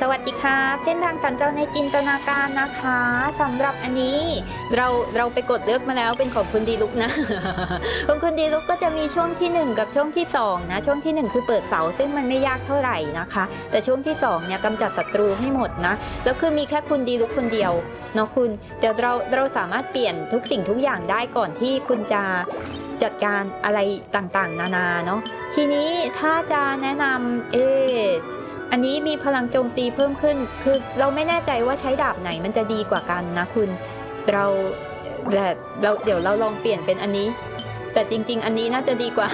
สวัสดีครับเส้นทางสัญจรในจินตนาการนะคะสำหรับอันนี้เราเราไปกดเลือกมาแล้วเป็นของคุณดีลุกนะของคุณดีลุกก็จะมีช่วงที่ 1 กับช่วงที่2นะช่วงที่ 1 คือเปิดเสาซึ่งมันไม่ยากเท่าไหร่นะคะ แต่ช่วงที่2เนี่ยกำจัดศัตรูให้หมดนะแล้วคือมีแค่คุณดีลุกคนเดียวเนาะคุณเดี๋ยวเราเราสามารถเปลี่ยนทุกสิ่งทุกอย่างได้ก่อนที่คุณจะจัดการอะไรต่างๆ นานาเนาะทีนี้ถ้าจะแนะนำเอ อันนี้มีพลังโจมตีเพิ่มขึ้น คือเราไม่แน่ใจว่าใช้ดาบไหนมันจะดีกว่ากันนะคุณ เราแต่เราเดี๋ยวเราลองเปลี่ยนเป็นอันนี้ แต่จริง ๆ อันนี้น่าจะดีกว่า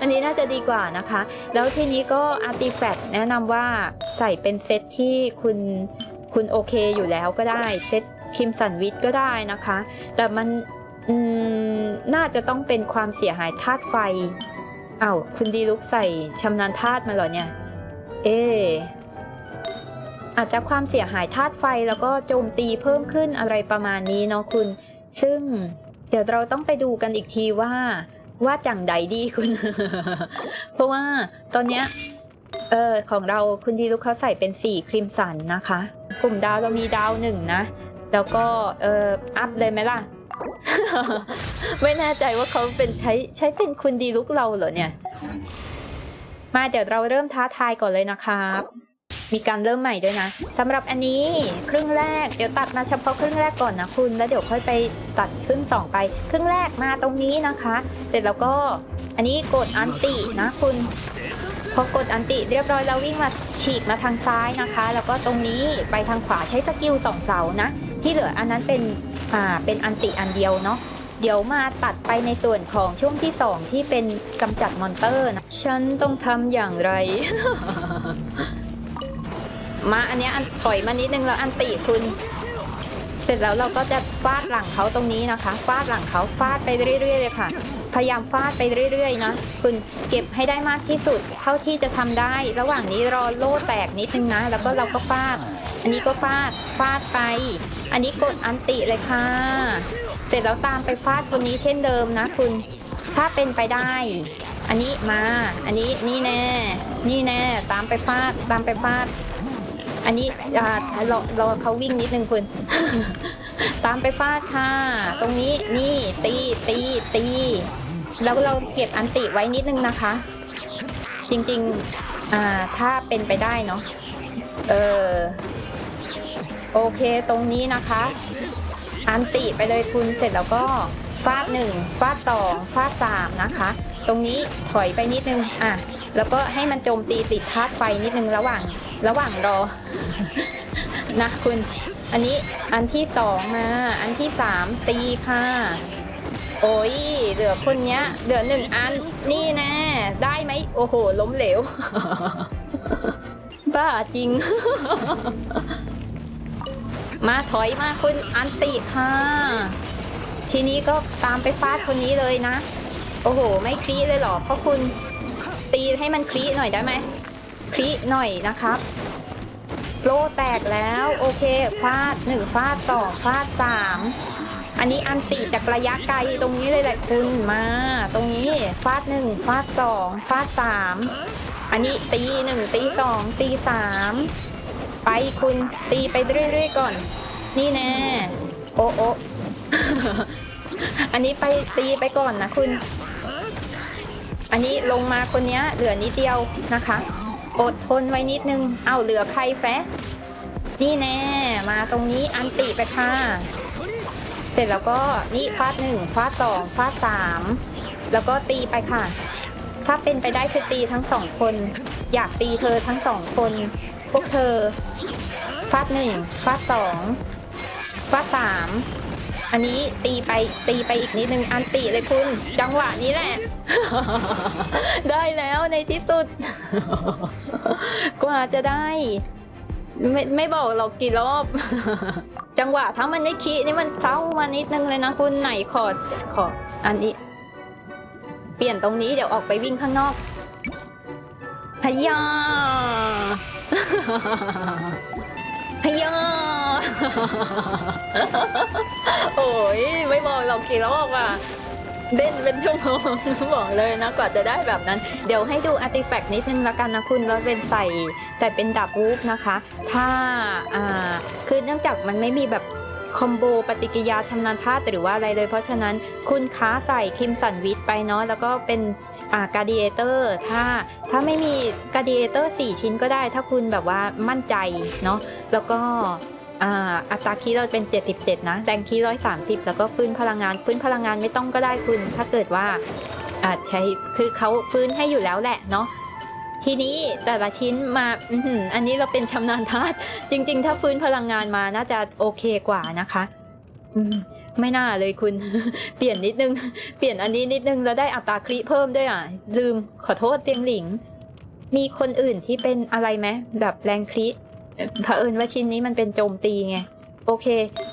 อันนี้น่าจะดีกว่านะคะ แล้วทีนี้ก็อาร์ติแฟกต์แนะนำว่าใส่เป็นเซตที่คุณคุณโอเคอยู่แล้วก็ได้เซตคิมสันวิทก็ได้นะคะ แต่มันน่าจะต้องเป็นความเสียหายธาตุไฟอ้าวคุณดีลุกใส่ชำนาญธาตุมาเหรอเนี่ย เอออาจจะความเสียหายธาตุไฟแล้วก็โจมตีเพิ่มขึ้นอะไรประมาณนี้เนาะคุณ ซึ่งเดี๋ยวเราต้องไปดูกันอีกทีว่า ว่าจังใดดีคุณ เพราะว่าตอนเนี้ยเออของเราคุณดีลูกเขาใส่เป็นสีครีมสันนะคะ กลุ่มดาวเรามีดาวหนึ่งนะ แล้วก็เอออัพเลยไหมล่ะ ไม่แน่ใจว่าเขาเป็นใช้ใช้เป็นคุณดีลุกเราเหรอเนี่ย มาเดี๋ยวเราเริ่มท้าทายก่อนเลยนะครับ มีการเริ่มใหม่ด้วยนะสำหรับอันนี้ครึ่งแรกเดี๋ยวตัดมาเฉพาะครึ่งแรกก่อนนะคุณ แล้วเดี๋ยวค่อยไปตัดครึ่งสองไป ครึ่งแรกมาตรงนี้นะคะ เสร็จแล้วก็อันนี้กดอันตินะคุณพอกดอันติเรียบร้อยแล้ววิ่งมาฉีกมาทางซ้ายนะคะ แล้วก็ตรงนี้ไปทางขวาใช้สกิลสองเสานะ ที่เหลืออันนั้นเป็นอ่าเป็นอันติอันเดียวเนาะ เดี๋ยวมาตัดไปในส่วนของช่วงที่ 2 ที่เป็นกำจัดมอนเตอร์นะ ฉันต้องทำอย่างไร มาอันเนี้ยอันถอยมานิดนึงแล้วอันติคุณ เสร็จแล้วเราก็จะฟาดหลังเขาตรงนี้นะคะ ฟาดหลังเขาฟาดไปเรื่อยๆเลยค่ะ พยายามฟาดไปเรื่อยๆนะคุณเก็บให้ได้มากที่สุด เท่าที่จะทำได้ ระหว่างนี้รอโล่แตกนิดนึงนะ แล้วก็เราก็ฟาด อันนี้ก็ฟาดฟาดไป อันนี้กดอันติเลยค่ะ เสร็จแล้วตามไปฟาดคนนี้เช่นเดิมนะคุณถ้าเป็นไปได้ อันนี้มา อันนี้นี่แน่ นี่แน่ ตามไปฟาด ตามไปฟาด อันนี้อ่ารอรอเขาวิ่งนิดนึงคุณ ตามไปฟาดค่ะ ตรงนี้นี่ตีตีตีแล้วเราเก็บอันติไว้นิดนึงนะคะ จริงๆอ่าถ้าเป็นไปได้เนาะเออโอเคตรงนี้นะคะ อันติไปเลยคุณเสร็จแล้วก็ฟาดหนึ่งฟาดสองฟาดสามนะคะ ตรงนี้ถอยไปนิดนึงอะแล้วก็ให้มันโจมตีติดธาตุไฟนิดนึงระหว่าง ระหว่างรอ นะคุณ อันนี้อันที่สองมาอันที่สามตีค่ะ โอ้ยเหลือคนเนี้ย เหลือหนึ่งอันนี่แน่ได้ไหมโอ้โห ล้มเหลว บ้าจริง มาถอยมาคุณอันติค่ะ ทีนี้ก็ตามไปฟาดคนนี้เลยนะ โอ้โห ไม่คลีเลยเหรอเพราะคุณตีให้มันคลีหน่อยได้ไหม คลีหน่อยนะครับโลแตกแล้วโอเคฟาดหนึ่งฟาดสองฟาดสามอันนี้อันติจากระยะไกลตรงนี้เลยแหละคุณมา ตรงนี้ฟาดหนึ่งฟาดสองฟาดสามอันนี้ตีหนึ่งตีสองตีสามไปคุณตีไปเรื่อยๆก่อน นี่แน่โอโออันนี้ไปตีไปก่อนนะคุณ อันนี้ลงมาคนนี้เหลือนิดเดียวนะคะ อดทนไว้นิดนึง เอาเหลือใครแฟะ นี่แน่ มาตรงนี้อันติไปค่ะ เสร็จแล้วก็นี่ฟาดหนึ่งฟาดสองฟาดสามแล้วก็ตีไปค่ะ ถ้าเป็นไปได้คือตีทั้งสองคน อยากตีเธอทั้งสองคน พวกเธอ ฟาดหนึ่งฟาดสองฟาดสาม อันนี้ตีไปตีไปอีกนิดนึงอันติเลยคุณ จังหวะนี้แหละ ได้แล้วในที่สุด กว่าจะได้ ไม่ไม่บอกเรากี่รอบ จังหวะถ้ามันไม่คินี่มันเศร้ามานิดนึงเลยนะคุณไหนขอขอ อันนี้ เปลี่ยนตรงนี้เดี๋ยวออกไปวิ่งข้างนอกพยา ยาโอ้ยไม่บอกเรากี่รอบอะเด่นเป็นชั่วโมงบอกเลยนะกว่าจะได้แบบนั้น เดี๋ยวให้ดูอาร์ติแฟกต์นิดนึงละกันนะคุณว่าเป็นใส่แต่เป็นดับวูฟนะคะ ถ้าอ่าคือเนื่องจากมันไม่มีแบบ คอมโบปฏิกิยาชำนาญธาตุหรือว่าอะไรเลย เพราะฉะนั้นคุณค้าใส่คิมสันวิทไปเนาะแล้วก็เป็นอ่าการดิเอเตอร์ถ้าถ้าไม่มีการดิเอเตอร์4ชิ้นก็ได้ ถ้าคุณแบบว่ามั่นใจเนาะแล้วก็อ่าอัตราคีย์เราเป็น 77 นะแรงคีย์130แล้วก็ฟื้นพลังงาน ฟื้นพลังงานไม่ต้องก็ได้คุณ ถ้าเกิดว่าอ่าใช้ คือเขาฟื้นให้อยู่แล้วแหละเนาะ ทีนี้แต่ละชิ้นมาอืมอันนี้เราเป็นชำนาญธาตุจริง ๆ ถ้าฟื้นพลังงานมาน่าจะโอเคกว่านะคะไม่น่าเลยคุณ เปลี่ยนนิดนึง เปลี่ยนอันนี้นิดนึงแล้วได้อัตราคลิเพิ่มด้วยอะ ลืมขอโทษเตียงหลิง มีคนอื่นที่เป็นอะไรไหมแบบแรงคลิเผอิญว่าชิ้นนี้มันเป็นโจมตีไง โอเค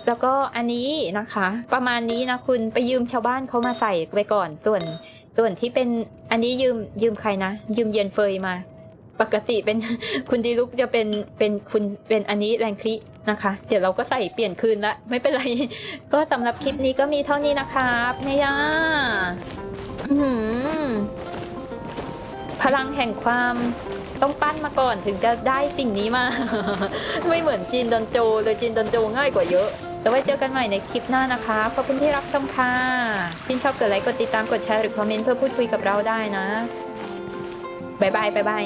แล้วก็อันนี้นะคะ ประมาณนี้นะคุณไปยืมชาวบ้านเขามาใส่ไปก่อนส่วน ส่วนที่เป็นอันนี้ยืมยืมใครนะ ยืมเย็นเฟยมา ปกติเป็นคุณดีลุกจะเป็นเป็นคุณเป็นอันนี้แรงคลินะคะ เดี๋ยวเราก็ใส่เปลี่ยนคืนละไม่เป็นไร ก็สำหรับคลิปนี้ก็มีเท่านี้นะครับเนี่ยพลังแห่งความต้องปั้นมาก่อนถึงจะได้สิ่งนี้มา ไม่เหมือนจีนดอนโจเลยจีนดอนโจง่ายกว่าเยอะ แล้วไว้เจอกันใหม่ในคลิปหน้านะคะขอบคุณที่รับชมค่ะชื่นชอบกดไลค์กดติดตามกดแชร์หรือคอมเมนต์เพื่อพูดคุยกับเราได้นะบายบายบายบาย